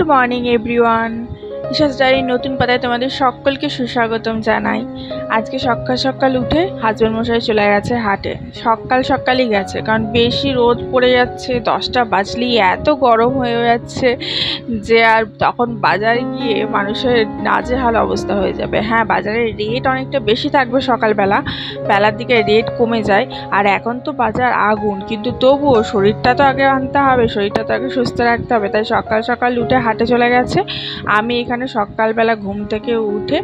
Good morning everyone Isha's diary নতুন পাতায় তোমাদের সকলকে সুস্বাগতম জানাই। আজকে সকাল সকাল উঠে হাজবেন্ড মশাই চলে গেছে হাটে। সকাল সকালই গেছে, কারণ বেশি রোদ পড়ে যাচ্ছে, দশটা বাজলেই এত গরম হয়ে যাচ্ছে যে আর তখন বাজারে গিয়ে মানুষের নাজেহাল অবস্থা হয়ে যাবে। হ্যাঁ বাজারে রেট অনেকটা বেশি থাকবে সকালবেলা, বেলার দিকে রেট কমে যায়। আর এখন তো বাজার আগুন, কিন্তু তবুও শরীরটা তো আগে আনতে হবে, শরীরটা তো আগে সুস্থ রাখতে হবে, তাই সকাল সকাল উঠে হাটে চলে গেছে। আমি এখানে সকালবেলা ঘুম থেকে উঠে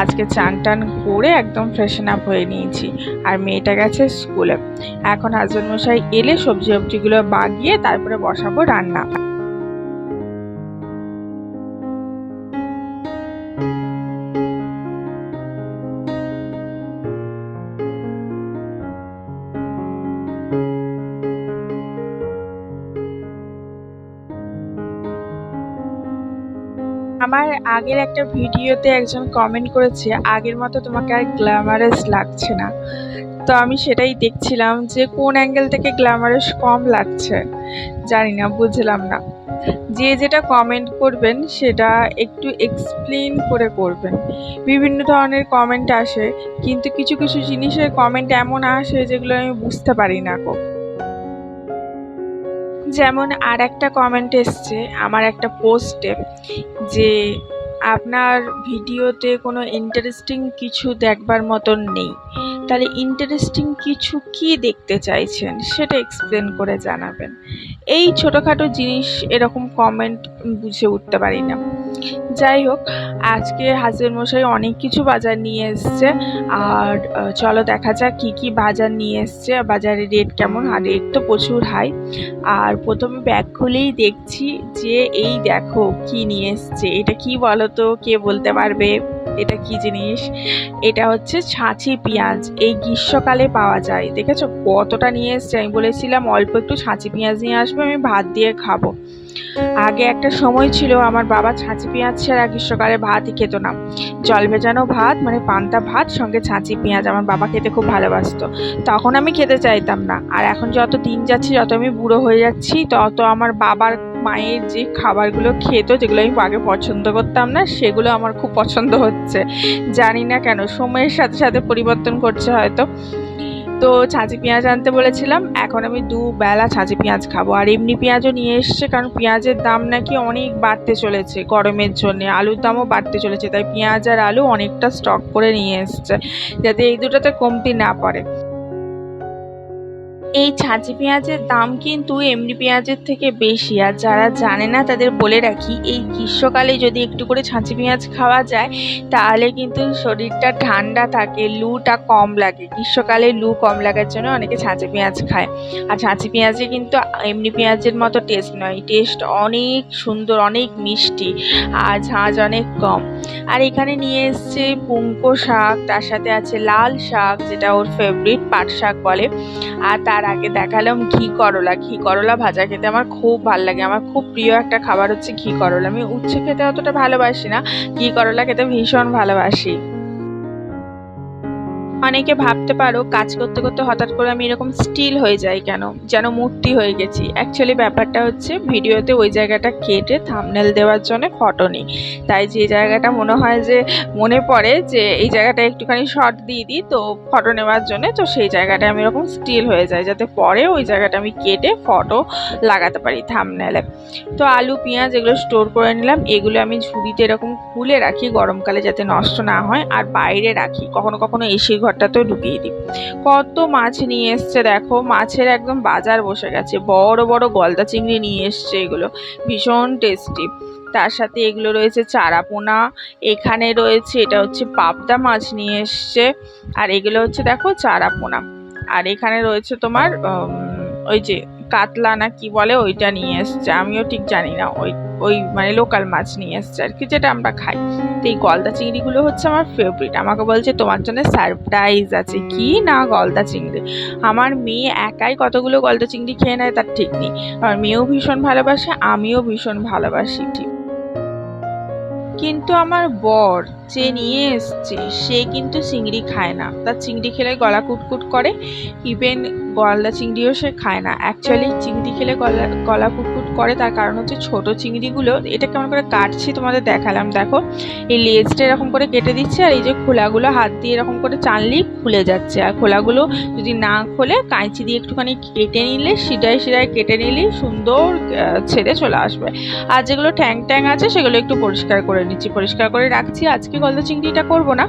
আজকে চান টান করে একদম ফ্রেশন আপ হয়ে নিয়েছি। আর মেয়েটা গেছে স্কুলে এখন হাজবেন্ড মশাই এলে সবজি সবজিগুলো বাগিয়ে তারপরে বসাবো রান্না। আমার আগের একটা ভিডিওতে একজন কমেন্ট করেছে, আগের মতো তোমাকে আর গ্ল্যামারাস লাগছে না। তো আমি সেটাই দেখছিলাম যে কোন অ্যাঙ্গেল থেকে গ্ল্যামারাস কম লাগছে, জানি না, বুঝলাম না। যে যেটা কমেন্ট করবেন, সেটা একটু এক্সপ্লেন করে করবেন। বিভিন্ন ধরনের কমেন্ট আসে, কিন্তু কিছু কিছু জিনিসের কমেন্ট এমন আসে যেগুলো আমি বুঝতে পারি না কো যেমন আর একটা কমেন্ট এসছে, আমার একটা পোস্টে যে আপনার ভিডিওতে কোনো ইন্টারেস্টিং কিছু দেখবার মতন নেই। তাহলে ইন্টারেস্টিং কিছু কি দেখতে চাইছেন সেটা এক্সপ্লেন করে জানাবেন। এই ছোটোখাটো জিনিস এরকম কমেন্ট বুঝে উঠতে পারি না। যাই হোক, আজকে হাজবেন্ড মশাই অনেক কিছু বাজার নিয়ে এসছে। আর চলো দেখা যাক কী কী বাজার নিয়ে এসছে। বাজারে রেট কেমন? আর রেট তো প্রচুর হাই আর প্রথমে ব্যাগ খুলেই দেখছি যে, এই দেখো কি নিয়ে এসছে। এটা কি বলো তো কে বলতে পারবে? এটা কি জিনিস? এটা হচ্ছে ছাঁচি পেঁয়াজ। এই গ্রীষ্মকালে পাওয়া যায়। দেখেছ? কতটা নিয়ে এসছে? আমি বলেছিলাম অল্প একটু ছাঁচি পেঁয়াজ নিয়ে আসবে, আমি ভাত দিয়ে খাব। আগে একটা সময় ছিল আমার বাবা ছাঁচি পেঁয়াজ ছাড়া গ্রীষ্মকালে ভাতই খেত না। জল ভেজানো ভাত মানে পান্তা ভাত, সঙ্গে ছাঁচি পেঁয়াজ আমার বাবা খেতে খুব ভালোবাসতো। তখন আমি খেতে চাইতাম না। আর এখন যত দিন যাচ্ছে, যত আমি বুড়ো হয়ে যাচ্ছি, তত আমার বাবার মায়ের যে খাবারগুলো খেত, যেগুলো আমি আগে পছন্দ করতাম না, সেগুলো আমার খুব পছন্দ হচ্ছে। জানি না কেন, সময়ের সাথে সাথে পরিবর্তন করছে হয়তো। তো ছাঁচি পেঁয়াজ আনতে বলেছিলাম, এখন আমি দুবেলা ছাঁচি পেঁয়াজ খাব। আর এমনি পেঁয়াজও নিয়ে এসছে, কারণ পেঁয়াজের দাম নাকি অনেক বাড়তে চলেছে গরমের জন্য। আলুর দামও বাড়তে চলেছে, তাই পেঁয়াজ আর আলু অনেকটা স্টক করে নিয়ে এসছে, যাতে এই দুটোতে কমতি না পড়ে। এই ছাঁচি পেঁয়াজের দাম কিন্তু এমনি পেঁয়াজের থেকে বেশি। আর যারা জানে না, তাদের বলে রাখি, এই গ্রীষ্মকালে যদি একটু করে ছাঁচি পেঁয়াজ খাওয়া যায়, তাহলে কিন্তু শরীরটা ঠান্ডা থাকে, লুটা কম লাগে। গ্রীষ্মকালে লু কম লাগার জন্য অনেকে ছাঁচি পেঁয়াজ খায়। আর ছাঁচি পেঁয়াজে কিন্তু এমনি পেঁয়াজের মতো টেস্ট নয়। টেস্ট অনেক সুন্দর, অনেক মিষ্টি, আর ঝাঁঝ অনেক কম। আর এখানে নিয়ে এসছে পুঙ্কো শাক, তার সাথে আছে লাল শাক, যেটা ওর ফেভারিট পাট শাক বলে। আর তার আগে দেখালাম ঘি করলা। ঘি করলা ভাজা খেতে আমার খুব ভালো লাগে। আমার খুব প্রিয় একটা খাবার হচ্ছে ঘি করলা। আমি উচ্ছে খেতে অতটা ভালোবাসি না। ঘি করলা খেতে ভীষণ ভালোবাসি। অনেকে ভাবতে পারো, কাজ করতে করতে হঠাৎ করে আমি এরকম স্টিল হয়ে যাই কেন? যেন মূর্তি হয়ে গেছি। অ্যাকচুয়ালি ব্যাপারটা হচ্ছে, ভিডিওতে ওই জায়গাটা কেটে থামনেল দেওয়ার জন্য ফটো নিই। তাই যে জায়গাটা মনে হয় যে মনে পড়ে যে এই জায়গাটা একটুখানি শর্ট দিয়ে দিই, তো ফটো নেওয়ার জন্য তো সেই জায়গাটা আমি এরকম স্টিল হয়ে যায় যাতে পরে ওই জায়গাটা আমি কেটে ফটো লাগাতে পারি থামনেলে তো আলু, পেঁয়াজ এগুলো স্টোর করে নিলাম। এগুলো আমি ঝুড়িতে এরকম খুলে রাখি গরমকালে যাতে নষ্ট না হয়, আর বাইরে রাখি। কখনো কখনো এসি ঘরটাতেও ঢুকিয়ে দিই। কত মাছ নিয়ে এসছে দেখো, মাছের একদম বাজার বসে গেছে। বড় বড় গলদা চিংড়ি নিয়ে এসছে এগুলো, ভীষণ টেস্টি। তার সাথে এগুলো রয়েছে চারাপোনা, এখানে রয়েছে, এটা হচ্ছে পাবদা মাছ নিয়ে এসছে, আর এগুলো হচ্ছে দেখো চারাপোনা। আর এখানে রয়েছে তোমার ওই যে কাতলা না কি বলে ওইটা নিয়ে এসছে। আমিও ঠিক জানি না, ওই ওই মানে লোকাল মাছ নিয়ে এসছে আর কি, যেটা আমরা খাই। তো এই গলদা চিংড়িগুলো হচ্ছে আমার ফেভারিট আমাকে বলছে, তোমার জন্য সারপ্রাইজ আছে। কি না গলদা চিংড়ি? আমার মেয়ে একাই কতগুলো গলদা চিংড়ি খেয়ে নেয় তার ঠিক নেই। আমার মেয়েও ভীষণ ভালোবাসে, আমিও ভীষণ ভালোবাসি, ঠিক। কিন্তু আমার বর যে নিয়ে এসছে, সে কিন্তু চিংড়ি খায় না। তার চিংড়ি খেলে গলা কুটকুট করে ইভেন গলদা চিংড়িও সে খায় না। অ্যাকচুয়ালি চিংড়ি খেলে গলা গলা কুটকুট করে, তার কারণ হচ্ছে ছোট চিংড়িগুলো, এটা কেমন করে কাটছি তোমাদের দেখালাম, দেখো। এই লেজটা এরকম করে কেটে দিচ্ছে, আর এই যে খোলাগুলো, হাত দিয়ে এরকম করে টানলেই খুলে যাচ্ছে। আর খোলাগুলো যদি না খোলে, কাঁচি দিয়ে একটুখানি কেটে নিলে সিটায় সিটায় কেটে নিলেই সুন্দর ছেড়ে চলে আসবে। আর যেগুলো ট্যাং ট্যাং আছে, সেগুলো একটু পরিষ্কার করে নিচ্ছি, পরিষ্কার করে রাখছি। আজকে গলদা চিংড়িটা করব না,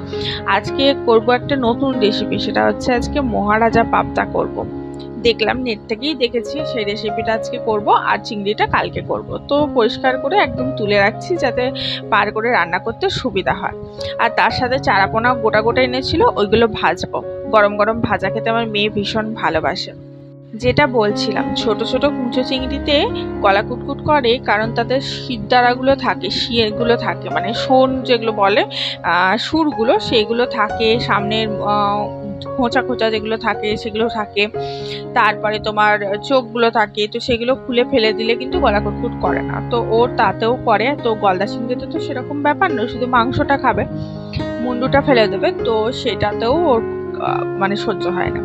আজকে করব একটা নতুন রেসিপি সেটা হচ্ছে আজকে মহারাজা পাবদা করব। দেখলাম নেট থেকেই দেখেছি সেই রেসিপিটা আজকে করব আর চিংড়িটা কালকে করব। তো পরিষ্কার করে একদম তুলে রাখছি যাতে পার করে রান্না করতে সুবিধা হয়। আর তার সাথে চারাপোনা গোটা গোটা এনেছিল, ওইগুলো ভাজবো। গরম গরম ভাজা খেতে আমার মেয়ে ভীষণ ভালোবাসে। যেটা বলছিলাম, ছোট ছোট কুঁচো চিংড়িতে গলা কুটকুট করে, কারণ তাদের শিরদাঁড়াগুলো থাকে শিরগুলো থাকে মানে শোন যেগুলো বলে সুরগুলো, সেগুলো থাকে, সামনের খোঁচা খোঁচা যেগুলো থাকে, সেগুলো থাকে। তারপরে তোমার চোখগুলো থাকে, তো সেগুলো খুলে ফেলে দিলে কিন্তু গলা কুটকুট করে না। তো ওর তাতেও করে, তো গলদা চিংড়িতে তো সেরকম ব্যাপার নয়, শুধু মাংসটা খাবে, মুন্ডুটা ফেলে দেবে, তো সেটাতেও ওর মানে সহ্য হয় না।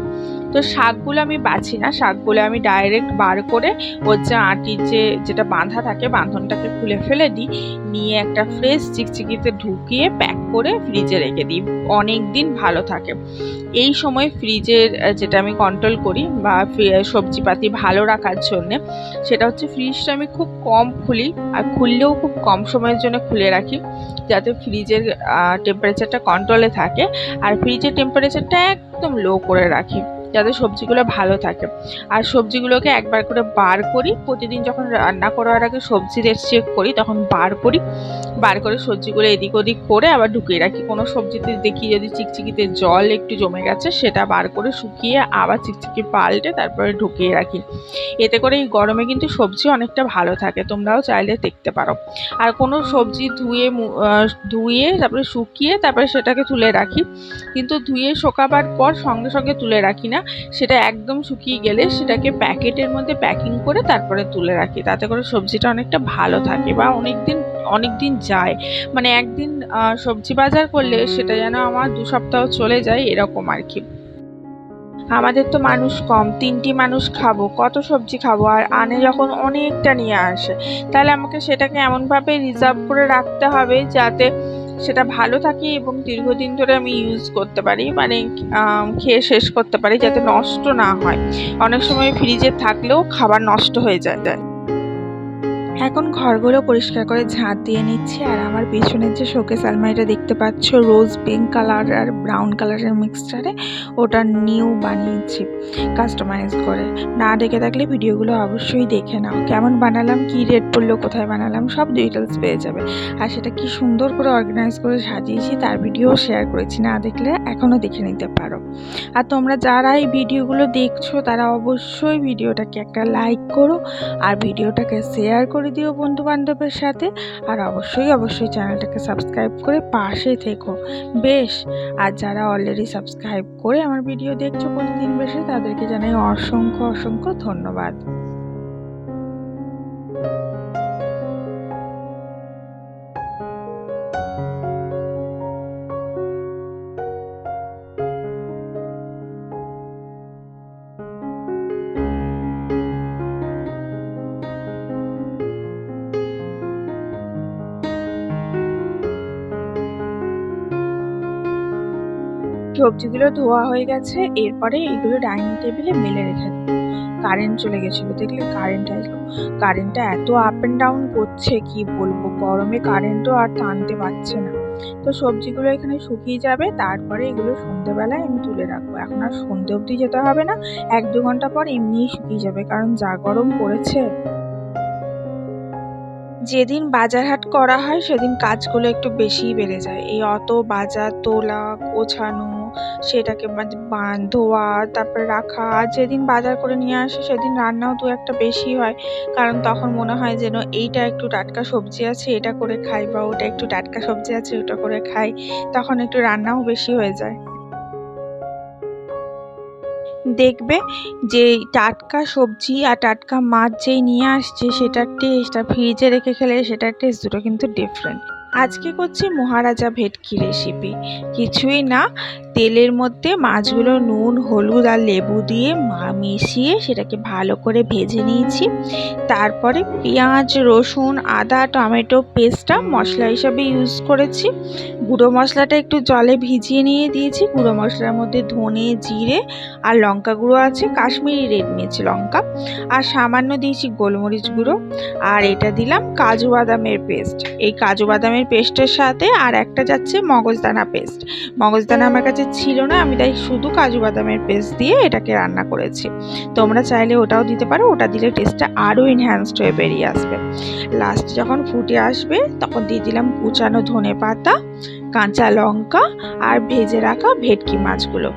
তো শাকগুলো আমি বাছি না, শাকগুলো আমি ডাইরেক্ট বার করে ওর যে আটির যে, যেটা বাঁধা থাকে বাঁধনটাকে খুলে ফেলে দিই, নিয়ে একটা ফ্রেশ চিকচিকিতে ঢুকিয়ে প্যাক করে ফ্রিজে রেখে দিই। অনেক দিন ভালো থাকে। এই সময় ফ্রিজের যেটা আমি কন্ট্রোল করি বা সবজিপাতি ভালো রাখার জন্যে, সেটা হচ্ছে ফ্রিজটা আমি খুব কম খুলি আর খুললেও খুব কম সময়ের জন্য খুলে রাখি যাতে ফ্রিজের টেম্পারেচারটা কন্ট্রোলে থাকে। আর ফ্রিজের টেম্পারেচারটা একদম লো করে রাখি। যাতে সবজিগুলো ভালো থাকে। আর সবজিগুলোকে একবার করে বার করি। প্রতিদিন যখন রান্না করার আগে সবজি রেট চেক করি, তখন বার করি। বার করে সবজিগুলো এদিক ওদিক করে আবার ঢুকিয়ে রাখি। কোনো সবজিতে দেখি যদি চিকচিকিতে জল একটু জমে গেছে, সেটা বার করে শুকিয়ে আবার চিকচিকি পাল্টে তারপরে ঢুকিয়ে রাখি। এতে করে এই গরমে কিন্তু সবজি অনেকটা ভালো থাকে। তোমরাও চাইলে দেখতে পারো। আর কোনো সবজি ধুয়ে ধুয়ে তারপরে শুকিয়ে তারপরে সেটাকে তুলে রাখি। কিন্তু ধুয়ে শোকাবার পর সঙ্গে সঙ্গে তুলে রাখি না। সেটা একদম শুকিয়ে গেলে সেটাকে প্যাকেটের মধ্যে প্যাকিং করে তারপরে তুলে রাখি। তাতে করে সবজিটা অনেকটা ভালো থাকে বা অনেক দিন অনেক দিন যায়। মানে একদিন সবজি বাজার করলে সেটা যেন আমার দু সপ্তাহ চলে যায় এরকম আর কি। আমাদের তো মানুষ কম, তিনটি মানুষ খাব, কত সবজি খাব আর আনে যখন অনেকটা নিয়ে আসে। তাহলে আমাকে সেটাকে এমনভাবে রিজার্ভ করে রাখতে হবে যাতে সেটা ভালো থাকে এবং দীর্ঘদিন ধরে আমি ইউজ করতে পারি মানে খেয়ে শেষ করতে পারি যাতে নষ্ট না হয়। অনেক সময় ফ্রিজে থাকলেও খাবার নষ্ট হয়ে যায়। এখন ঘরগুলো পরিষ্কার করে ঝাঁট দিয়ে নিচ্ছি আর আমার পেছনের যে শোকেস আলমারিটা দেখতে পাচ্ছ রোজ পিঙ্ক কালার আর ব্রাউন কালারের মিক্সচারে ওটা নিউ বানিয়েছি কাস্টমাইজ করে। না দেখে থাকলে ভিডিওগুলো অবশ্যই দেখে নাও। কেমন বানালাম, কি রেট পড়ল, কোথায় বানালাম, সব ডিটেলস পেয়ে যাবে। আর সেটা কি সুন্দর করে অর্গানাইজ করে সাজিয়েছি, তার ভিডিও শেয়ার করেছি, না দেখলে এখনও দেখে নিতে পারো। আর তোমরা যারা এই ভিডিওগুলো দেখছ, তারা অবশ্যই ভিডিওটাকে একটা লাইক করো, আর ভিডিওটাকে শেয়ার করে দিও বন্ধু বান্ধবের সাথে, আর অবশ্যই অবশ্যই চ্যানেলটাকে সাবস্ক্রাইব করে পাশে থেকো। বেশ, আর যারা অলরেডি সাবস্ক্রাইব করে আমার ভিডিও দেখছ প্রতিদিন বেশি, তাদেরকে জানাই অসংখ্য অসংখ্য ধন্যবাদ। সবজিগুলো ধোয়া হয়ে গেছে, এরপরে এগুলো ডাইনিং টেবিলে মেলে রেখে দেবো কারেন্ট চলে গেছিল, দেখলে কারেন্ট আসলো। কারেন্টটা এত আপ অ্যান্ড ডাউন করছে, কি বলব? গরমে কারেন্টও আর টানতে পারছে না। তো সবজিগুলো এখানে শুকিয়ে যাবে, তারপরে এগুলো সন্ধেবেলায় আমি তুলে রাখব। এখন আর সন্ধে অবধি যেতে হবে না, এক দু ঘণ্টা পর এমনিই শুকিয়ে যাবে, কারণ যা গরম পড়েছে। যেদিন বাজার হাট করা হয়, সেদিন কাজগুলো একটু বেশিই বেড়ে যায়। এই অত বাজার তোলা গোছানো সেটাকে মানে বা- ধোয়া, তারপরে রাখা, আর যেদিন বাজার করে নিয়ে আসে, সেদিন রান্নাও দু একটা বেশি হয়। কারণ তখন মনে হয় যেন এইটা একটু টাটকা সবজি আছে, এটা করে খাই বা ওটা একটু টাটকা সবজি আছে, ওটা করে খাই, তখন একটু রান্নাও বেশি হয়ে যায়। দেখবে যে টাটকা সবজি আর টাটকা মাছ যেই নিয়ে আসছে সেটার টেস্ট আর ফ্রিজে রেখে খেলে সেটার টেস্ট দুটো কিন্তু ডিফারেন্ট আজকে করছি মহারাজা ভেটকি রেসিপি কিছুই না, তেলের মধ্যে মাছগুলো নুন, হলুদ আর লেবু দিয়ে মা- মিশিয়ে সেটাকে ভালো করে ভেজে নিয়েছি। তারপরে পেঁয়াজ, রসুন, আদা, টমেটো পেস্টটা মশলা হিসাবে ইউজ করেছি। গুঁড়ো মশলাটা একটু জলে ভিজিয়ে নিয়ে দিয়েছি। গুঁড়ো মশলার মধ্যে ধনে, জিরে আর লঙ্কা গুঁড়ো আছে, কাশ্মীরি রেড মির্চ লঙ্কা। আর সামান্য দিয়েছি গোলমরিচ গুঁড়ো। আর এটা দিলাম কাজু বাদামের পেস্ট এই কাজু বাদামের পেস্টের সাথে আর একটা যাচ্ছে মগজদানা পেস্ট। মগজদানা আমার কাছে ছিল না, আমি তাই শুধু কাজু বাদামের পেস্ট দিয়ে এটাকে রান্না করেছি। তোমরা চাইলে ওটাও দিতে পারো, ওটা দিলে টেস্টটা আরও এনহ্যান্সড হয়ে বেরিয়ে আসবে। লাস্ট যখন ফুটে আসবে, তখন দিয়ে দিলাম কুচানো ধনে পাতা কাঁচা লঙ্কা আর ভেজে রাখা ভেটকি মাছগুলো।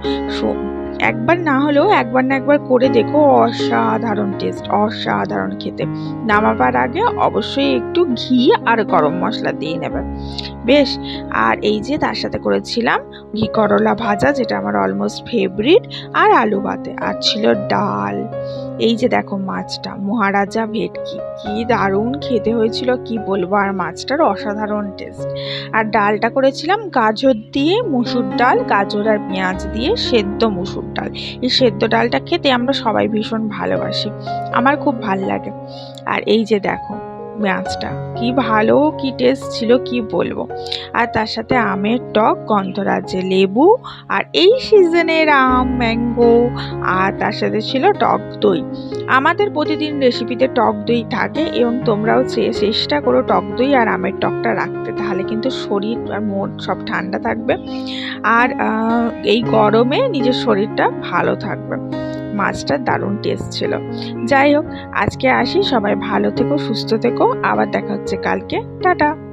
একবার না হলেও একবার না একবার করে দেখো, অসাধারণ টেস্ট অসাধারণ খেতে। নামাবার আগে অবশ্যই একটু ঘি আর গরম মশলা দিয়ে নেবে। বেশ, আর এই যে তার সাথে করেছিলাম ঘি করলা ভাজা, যেটা আমার অলমোস্ট ফেভারিট আর আলু ভাতে আর ছিল ডাল। এই যে দেখো মাছটা, মহারাজা ভেটকি, কি দারুণ খেতে হয়েছিল, কি বলব? আর মাছটার অসাধারণ টেস্ট আর ডালটা করেছিলাম গাজর দিয়ে মুসুর ডাল, গাজর আর পেঁয়াজ দিয়ে সেদ্ধ মুসুর ডাল। এই সেদ্ধ ডালটা খেতে আমরা সবাই ভীষণ ভালোবাসি। আমার খুব ভালো লাগে। আর এই যে দেখো মাছটা কি ভালো কি টেস্ট ছিল, কি বলব? আর তার সাথে আমের টক গন্ধরাজ্যে লেবু আর এই সিজনের আম ম্যাঙ্গো আর তার সাথে ছিল টক দই। আমাদের প্রতিদিন রেসিপিতে টক দই থাকে এবং তোমরাও চেষ্টা করো টক দই আর আমের টকটা রাখতে। তাহলে কিন্তু শরীর আর মন সব ঠান্ডা থাকবে। আর এই গরমে নিজের শরীরটা ভালো থাকবে। মাছটা দারুণ টেস্ট ছিল। যাই হোক, আজকে আসি, সবাই ভালো থেকো, সুস্থ থেকো, আবার দেখা হচ্ছে কালকে। টাটা!